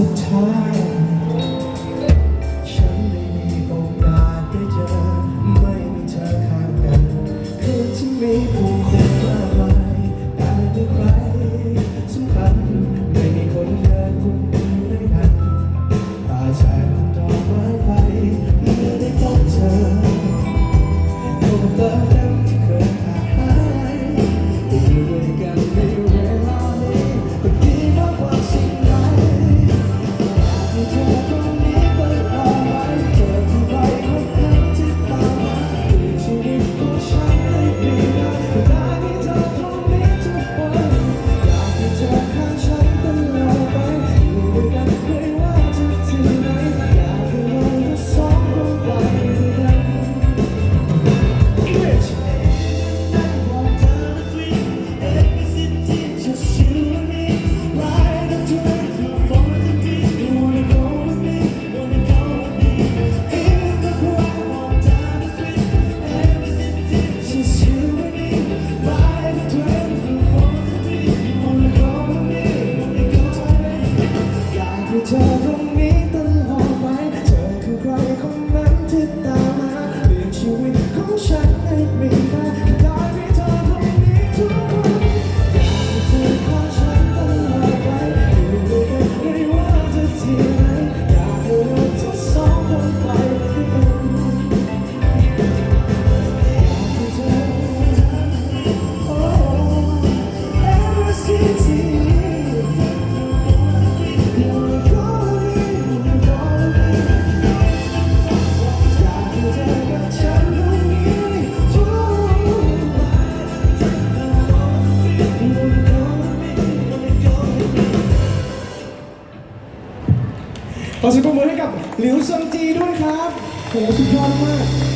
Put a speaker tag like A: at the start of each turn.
A: so time. guitar from ขอสียปรบมือให้กับหลิวซงจีด้วยครับโหสุดยอดมาก